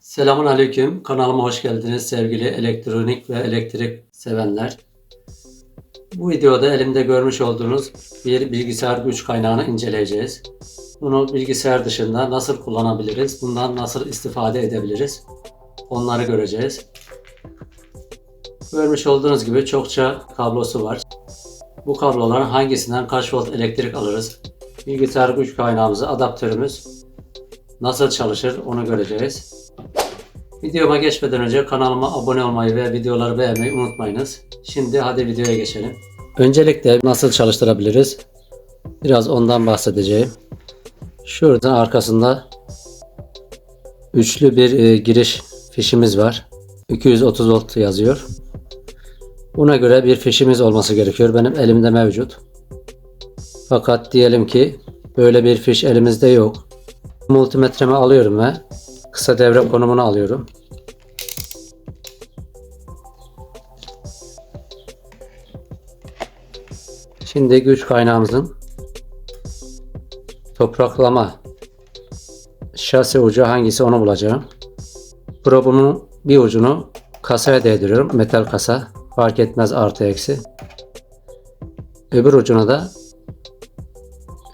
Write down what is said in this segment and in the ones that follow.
Selamun Aleyküm. Kanalıma hoş geldiniz sevgili elektronik ve elektrik sevenler. Bu videoda elimde görmüş olduğunuz bir bilgisayar güç kaynağını inceleyeceğiz. Bunu bilgisayar dışında nasıl kullanabiliriz? Bundan nasıl istifade edebiliriz? Onları göreceğiz. Görmüş olduğunuz gibi çokça kablosu var. Bu kabloların hangisinden kaç volt elektrik alırız? Bilgisayar güç kaynağımızı, adaptörümüz nasıl çalışır onu göreceğiz. Videoma geçmeden önce kanalıma abone olmayı ve videoları beğenmeyi unutmayınız. Şimdi hadi videoya geçelim. Öncelikle nasıl çalıştırabiliriz? Biraz ondan bahsedeceğim. Şurada arkasında üçlü bir e, giriş fişimiz var. 230 volt yazıyor. Buna göre bir fişimiz olması gerekiyor. Benim elimde mevcut. Fakat diyelim ki böyle bir fiş elimizde yok. Multimetremi alıyorum ve kısa devre konumunu alıyorum. Şimdi güç kaynağımızın topraklama şase ucu hangisi onu bulacağım. Probumun bir ucunu kasaya değdiriyorum. Metal kasa. Fark etmez artı eksi. Öbür ucuna da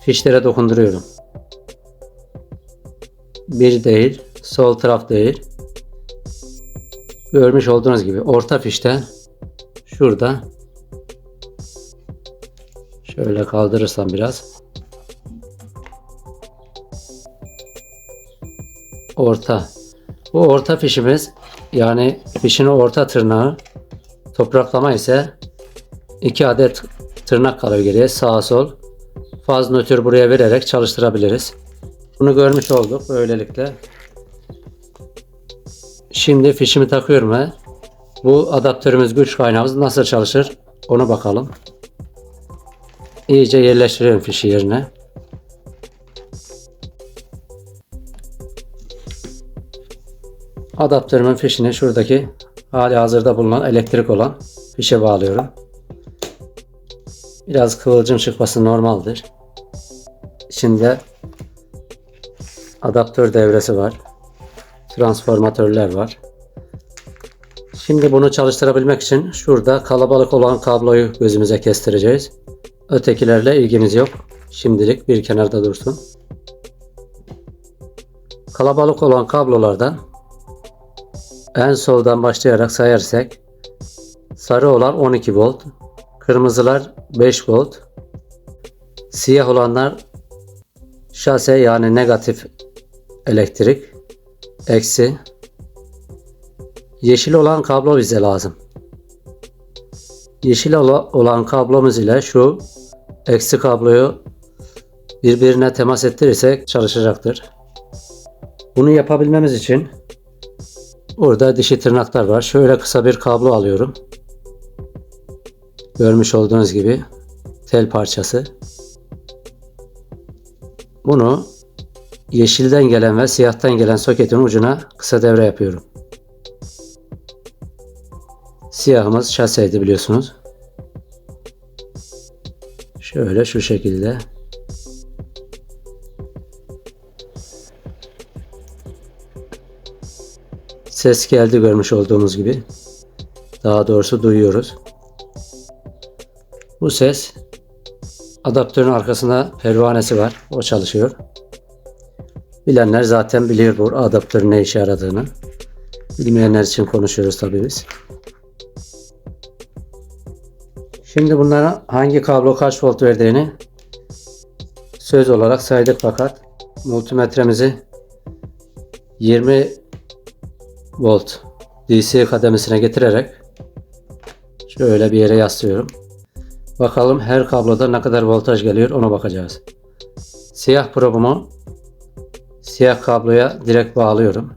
fişlere dokunduruyorum. Bir değil, sol taraf değil. Görmüş olduğunuz gibi orta fişte şurada şöyle kaldırırsam biraz orta. Bu orta fişimiz yani fişin orta tırnağı topraklama ise iki adet tırnak kalır geriye sağ sol faz nötr buraya vererek çalıştırabiliriz. Bunu görmüş olduk böylelikle. Şimdi fişimi takıyorum ve bu adaptörümüz güç kaynağımız nasıl çalışır onu bakalım. İyice yerleştiriyorum fişi yerine. Adaptörümün fişini şuradaki hali hazırda bulunan elektrik olan fişe bağlıyorum. Biraz kıvılcım çıkması normaldir. İçinde adaptör devresi var. Transformatörler var. Şimdi bunu çalıştırabilmek için şurada kalabalık olan kabloyu gözümüze kestireceğiz. Ötekilerle ilgimiz yok. Şimdilik bir kenarda dursun. Kalabalık olan kablolardan en soldan başlayarak sayarsak sarı olan 12 volt, kırmızılar 5 volt, siyah olanlar şase yani negatif elektrik, eksi, yeşil olan kablo bize lazım. Yeşil olan kablomuz ile şu eksi kabloyu birbirine temas ettirirsek çalışacaktır. Bunu yapabilmemiz için burada dişi tırnaklar var. Şöyle kısa bir kablo alıyorum. Görmüş olduğunuz gibi tel parçası. Bunu yeşilden gelen ve siyahtan gelen soketin ucuna kısa devre yapıyorum. Siyahımız şaseydi biliyorsunuz. Şöyle şu şekilde. Ses geldi görmüş olduğumuz gibi. Daha doğrusu duyuyoruz. Bu ses adaptörün arkasında pervanesi var. O çalışıyor. Bilenler zaten biliyor bu adaptörün ne işe yaradığını. Bilmeyenler için konuşuyoruz tabii biz. Şimdi bunlara hangi kablo kaç volt verdiğini söz olarak saydık fakat multimetremizi 20 volt DC kademesine getirerek şöyle bir yere yaslıyorum. Bakalım her kabloda ne kadar voltaj geliyor ona bakacağız. Siyah probumu siyah kabloya direkt bağlıyorum.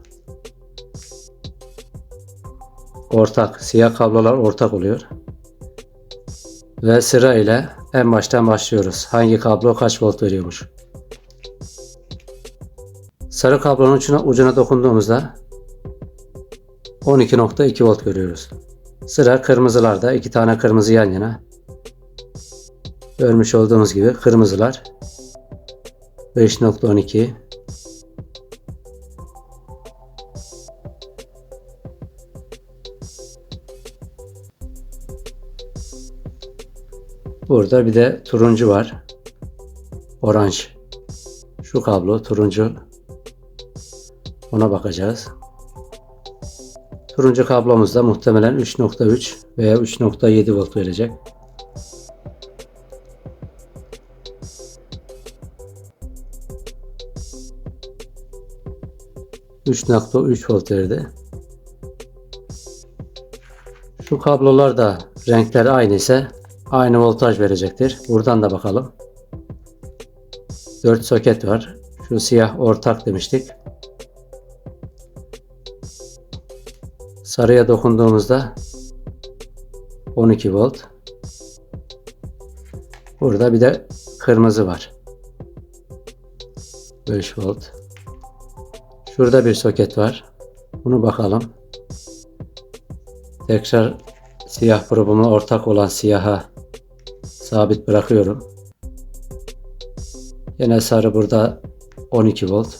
Ortak siyah kablolar ortak oluyor. Ve sıra ile en baştan başlıyoruz. Hangi kablo kaç volt veriyormuş. Sarı kablonun ucuna, ucuna dokunduğumuzda 12.2 volt görüyoruz. Sıra kırmızılarda iki tane kırmızı yan yana. Görmüş olduğumuz gibi kırmızılar 5.12 Burada bir de turuncu var. Oranj. Şu kablo turuncu. Ona bakacağız. Turuncu kablomuz da muhtemelen 3.3 veya 3.7 volt verecek. ...3.3 volt verdi. Şu kablolar da renkleri aynı ise aynı voltaj verecektir. Buradan da bakalım. 4 soket var. Şu siyah ortak demiştik. Sarıya dokunduğumuzda 12 volt. Burada bir de kırmızı var. 5 volt. Şurada bir soket var. Bunu bakalım. Tekrar siyah probuma ortak olan siyaha sabit bırakıyorum. Yine sarı burada 12 volt.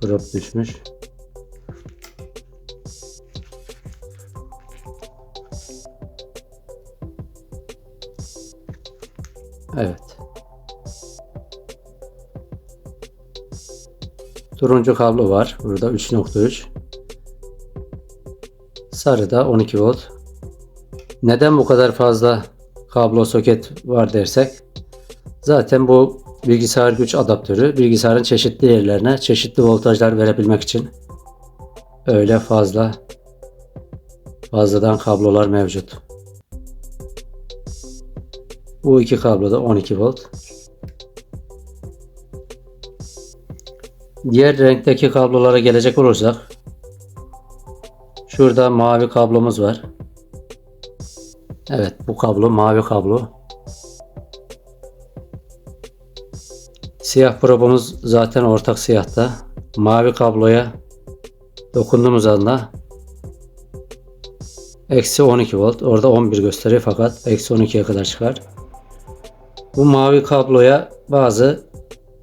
Prob düşmüş. Evet. Turuncu kablo var. Burada 3.3. Sarıda 12 volt. Neden bu kadar fazla kablo soket var dersek zaten bu bilgisayar güç adaptörü bilgisayarın çeşitli yerlerine çeşitli voltajlar verebilmek için öyle fazla fazladan kablolar mevcut. Bu iki kablo da 12 volt. Diğer renkteki kablolara gelecek olursak şurada mavi kablomuz var. Evet bu kablo mavi kablo. Siyah probumuz zaten ortak siyahta. Mavi kabloya dokunduğumuz anda eksi 12 volt. Orada 11 gösteriyor fakat eksi 12'ye kadar çıkar. Bu mavi kabloya bazı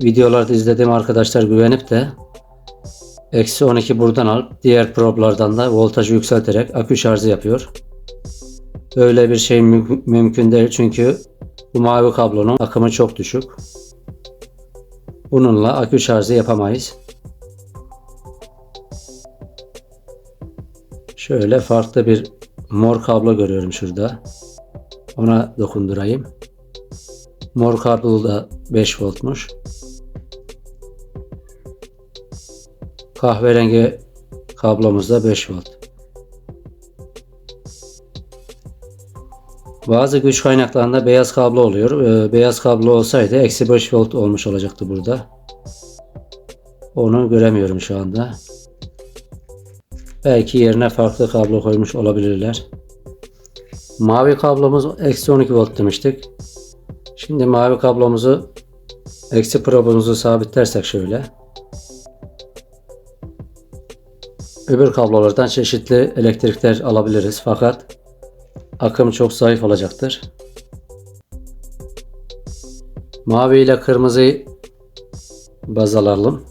videolarda izlediğim arkadaşlar güvenip de eksi 12 buradan alıp diğer problardan da voltajı yükselterek akü şarjı yapıyor. Böyle bir şey mü- mümkün değil çünkü bu mavi kablonun akımı çok düşük. Bununla akü şarjı yapamayız. Şöyle farklı bir mor kablo görüyorum şurada. Ona dokundurayım. Mor kablo da 5 voltmuş. Kahverengi kablomuz da 5 volt. Bazı güç kaynaklarında beyaz kablo oluyor. Ee, beyaz kablo olsaydı eksi 5 volt olmuş olacaktı burada. Onu göremiyorum şu anda. Belki yerine farklı kablo koymuş olabilirler. Mavi kablomuz eksi 12 volt demiştik. Şimdi mavi kablomuzu eksi probumuzu sabitlersek şöyle. Öbür kablolardan çeşitli elektrikler alabiliriz fakat akım çok zayıf olacaktır. Mavi ile kırmızıyı baz alalım.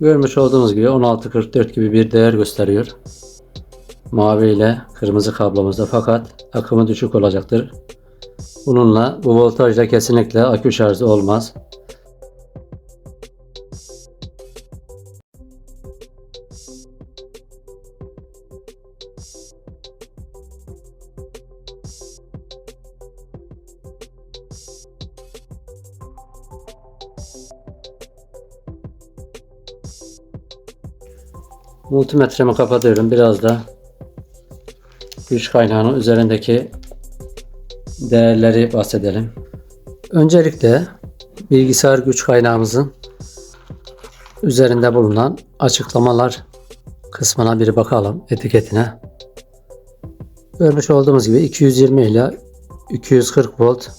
Görmüş olduğunuz gibi 1644 gibi bir değer gösteriyor. Mavi ile kırmızı kablomuzda fakat akımı düşük olacaktır. Bununla bu voltajla kesinlikle akü şarjı olmaz. Multimetremi kapatıyorum. Biraz da güç kaynağının üzerindeki değerleri bahsedelim. Öncelikle bilgisayar güç kaynağımızın üzerinde bulunan açıklamalar kısmına bir bakalım etiketine. Görmüş olduğumuz gibi 220 ile 240 volt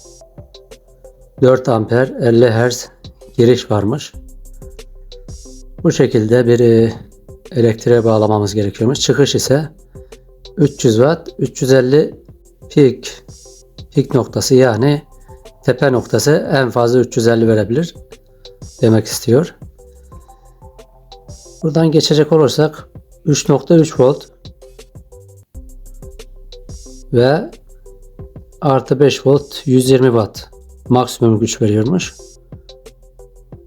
4 amper 50 Hz giriş varmış. Bu şekilde bir e, elektriğe bağlamamız gerekiyormuş. Çıkış ise 300 watt 350 pik pik noktası yani tepe noktası en fazla 350 verebilir demek istiyor. Buradan geçecek olursak 3.3 volt ve artı 5 volt 120 watt maksimum güç veriyormuş.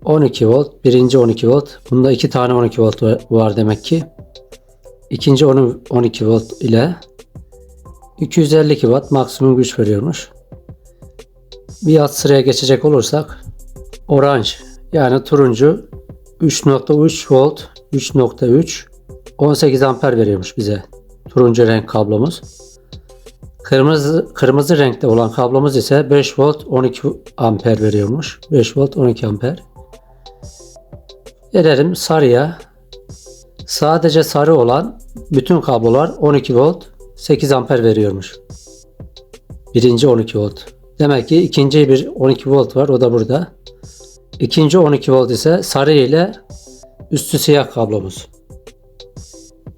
12 volt, birinci 12 volt. Bunda iki tane 12 volt var- demek ki. İkinci 10 12 volt ile 252 watt maksimum güç veriyormuş. Bir alt sıraya geçecek olursak oranj yani turuncu 3.3 volt 3.3 18 amper veriyormuş bize turuncu renk kablomuz. Kırmızı kırmızı renkte olan kablomuz ise 5 volt 12 amper veriyormuş. 5 volt 12 amper. Gelelim sarıya. Sadece sarı olan bütün kablolar 12 volt 8 amper veriyormuş. Birinci 12 volt. Demek ki ikinci bir 12 volt var o da burada. İkinci 12 volt ise sarı ile üstü siyah kablomuz.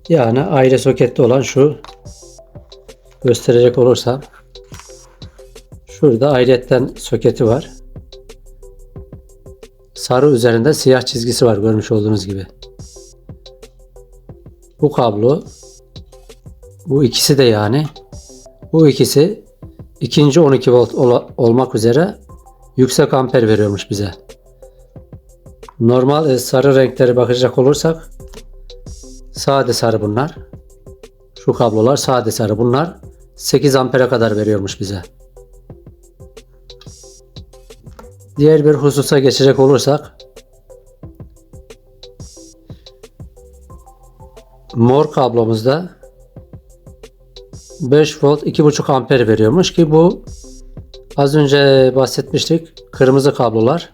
Yani ayrı soketli olan şu gösterecek olursam şurada ayrıyetten soketi var. Sarı üzerinde siyah çizgisi var görmüş olduğunuz gibi. Bu kablo bu ikisi de yani bu ikisi ikinci 12 volt ola- olmak üzere yüksek amper veriyormuş bize. Normal e, sarı renkleri bakacak olursak sade sarı bunlar. Şu kablolar sade sarı. Bunlar 8 ampere kadar veriyormuş bize. Diğer bir hususa geçecek olursak mor kablomuzda 5 volt 2,5 amper veriyormuş ki bu az önce bahsetmiştik kırmızı kablolar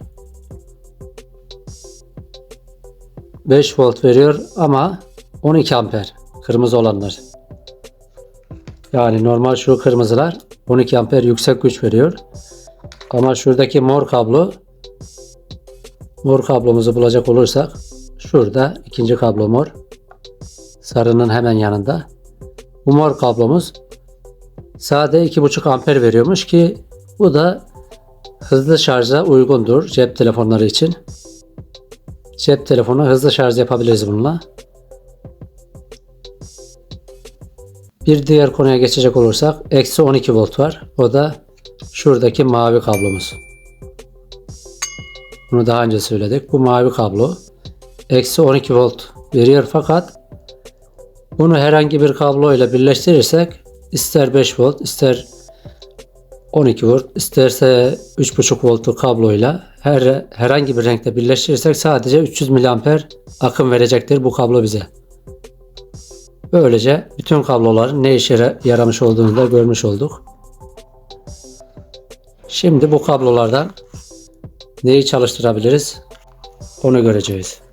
5 volt veriyor ama 12 amper kırmızı olanlar. Yani normal şu kırmızılar 12 amper yüksek güç veriyor. Ama şuradaki mor kablo mor kablomuzu bulacak olursak şurada ikinci kablo mor. Sarının hemen yanında. Bu kablomuz sade 2,5 amper veriyormuş ki bu da hızlı şarja uygundur cep telefonları için. Cep telefonu hızlı şarj yapabiliriz bununla. Bir diğer konuya geçecek olursak eksi 12 volt var. O da şuradaki mavi kablomuz. Bunu daha önce söyledik. Bu mavi kablo eksi 12 volt veriyor fakat bunu herhangi bir kablo ile birleştirirsek ister 5 volt ister 12 volt isterse 3.5 voltluk kabloyla her herhangi bir renkte birleştirirsek sadece 300 miliamper akım verecektir bu kablo bize. Böylece bütün kabloların ne işe yaramış olduğunu da görmüş olduk. Şimdi bu kablolardan neyi çalıştırabiliriz onu göreceğiz.